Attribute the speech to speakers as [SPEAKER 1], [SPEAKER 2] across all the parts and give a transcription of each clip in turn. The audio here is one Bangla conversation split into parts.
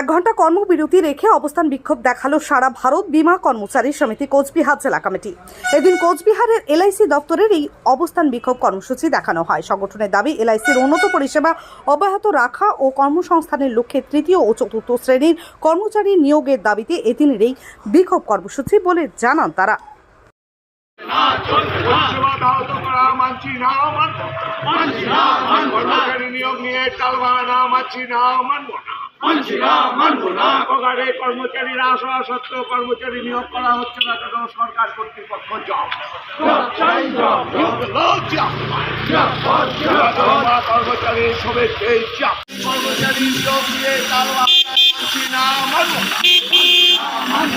[SPEAKER 1] এক ঘণ্টা কর্মবিরতি রেখে অবস্থান বিক্ষোভ দেখাল সারা ভারত বিমা কর্মচারী সমিতি কোচবিহার জেলা কমিটি। এদিন কোচবিহারের এলআইসি দপ্তরের এই অবস্থান বিক্ষোভ কর্মসূচি দেখানো হয়। সংগঠনের দাবি, এলআইসির উন্নত পরিষেবা অব্যাহত রাখা ও কর্মসংস্থানের লক্ষ্যে তৃতীয় ও চতুর্থ শ্রেণির কর্মচারী নিয়োগের দাবিতে এদিনের এই বিক্ষোভ কর্মসূচি বলে জানান তারা।
[SPEAKER 2] নিয়োগ নিয়ে টালবা না মানছি না, মানব না। পগারে কর্মচারীরা আসা সত্ত্বেও কর্মচারী নিয়োগ করা হচ্ছে না কেন সরকার কর্তৃপক্ষ জব? কর্মচারী নিয়োগ না মানব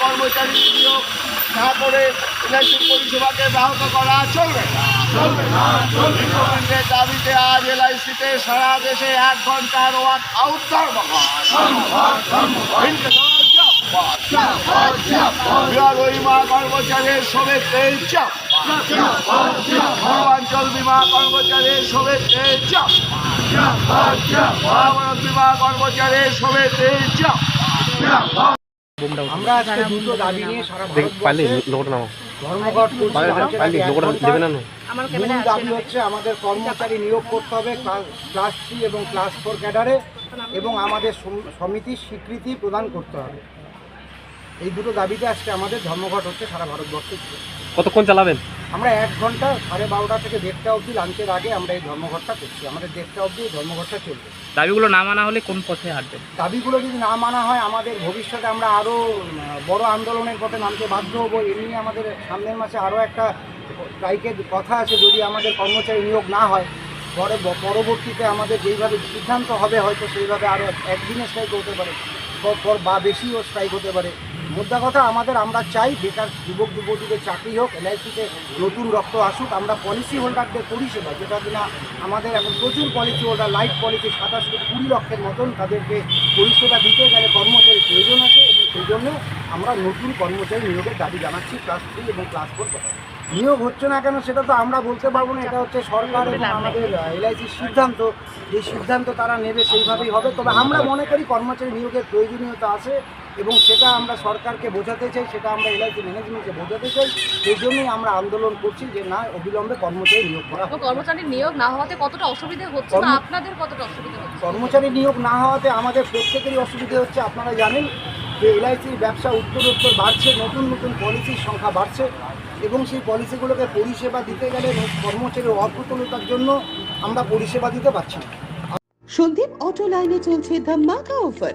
[SPEAKER 2] কর্মচারী নিয়োগ না করে ইলেকট্রিক পরিষেবাকে ব্যাহত করা চলবে না। গভর্নমেন্টের দাবিতে আজ এলআইসিতে সারা দেশে এক ঘণ্টার ওয়াক আউট বীমা কর্মচারীর সবেতেই চাপ। পূর্বাঞ্চল বীমা কর্মচারীর চাপ। বীমা চাপ।
[SPEAKER 3] আমরা দুটো দাবি নিয়ে সারা ভারতবর্ষে ধর্মঘট মূল দাবি হচ্ছে আমাদের কর্মচারী নিয়োগ করতে হবে ক্লাস থ্রি এবং ক্লাস ফোর ক্যাডারে এবং আমাদের সমিতির স্বীকৃতি প্রদান করতে হবে। এই দুটো দাবিতে আজকে আমাদের ধর্মঘট হচ্ছে সারা ভারতবর্ষে।
[SPEAKER 4] কতক্ষণ চালাবেন?
[SPEAKER 3] আমরা এক ঘণ্টা সাড়ে বারোটা থেকে দেড়টা অবধি লাঞ্চের আগে আমরা এই ধর্মঘটটা করছি। আমাদের দেড়টা অবধি এই ধর্মঘটটা চলবে।
[SPEAKER 5] দাবিগুলো না মানা হলে কোন পথে হাঁটবেন?
[SPEAKER 3] দাবিগুলো যদি না মানা হয় আমাদের ভবিষ্যতে আমরা আরও বড় আন্দোলনের পথে নামতে বাধ্য হব। এমনি আমাদের সামনের মাসে আরও একটা স্ট্রাইকের কথা আছে যদি আমাদের কর্মচারী নিয়োগ না হয়। পরে পরবর্তীতে আমাদের যেইভাবে সিদ্ধান্ত হবে হয়তো সেইভাবে আরও একদিনে স্ট্রাইক হতে পর- বা বেশিও স্ট্রাইক হতে পারে। মোদ্দা কথা, আমাদের, আমরা চাই বেকার যুবক, যুবতীদের চাকরি হোক এলআইসিতে নতুন রক্ত আসুক, আমরা পলিসি হোল্ডারদের পরিষেবা, যেটা কিনা আমাদের এখন প্রচুর পলিসি হোল্ডার লাইফ পলিসি সাতাশ কুড়ি লক্ষের মতন তাদেরকে পরিষেবা দিতে গেলে কর্মচারী প্রয়োজন আছে এবং সেই জন্য আমরা নতুন কর্মচারী নিয়োগের দাবি জানাচ্ছি ক্লাস থ্রি এবং ক্লাস ফোর নিয়োগ হচ্ছে না কেন সেটা তো আমরা বলতে পারব না, এটা হচ্ছে সরকার এবং আমাদের এলআইসির সিদ্ধান্ত, যে সিদ্ধান্ত তারা নেবে সেইভাবেই হবে। তবে আমরা মনে করি কর্মচারী নিয়োগের প্রয়োজনীয়তা আছে এবং সেটা আমরা সরকারকে বোঝাতে চাই সেটা আমরা এলআইসি ম্যানেজমেন্টকে বোঝাতে চাই। সেই জন্যই আমরা আন্দোলন করছি যে না অবিলম্বে কর্মচারী নিয়োগ করা।
[SPEAKER 6] কর্মচারীর নিয়োগ না হওয়াতে কতটা অসুবিধা হচ্ছে আপনাদের কতটা অসুবিধা হচ্ছে?
[SPEAKER 3] কর্মচারী নিয়োগ না হওয়াতে আমাদের প্রত্যেকেরই অসুবিধে হচ্ছে আপনারা জানেন যে এলআইসির ব্যবসা উত্তরোত্তর বাড়ছে নতুন নতুন পলিসির সংখ্যা বাড়ছে এবং সেই পলিসিগুলোকে পরিষেবা দিতে গেলে কর্মচারীর অপ্রতুলতার জন্য আমরা পরিষেবা দিতে পারছি না।
[SPEAKER 7] সন্দীপ অটো লাইনে চলছে ধামাকা অফার।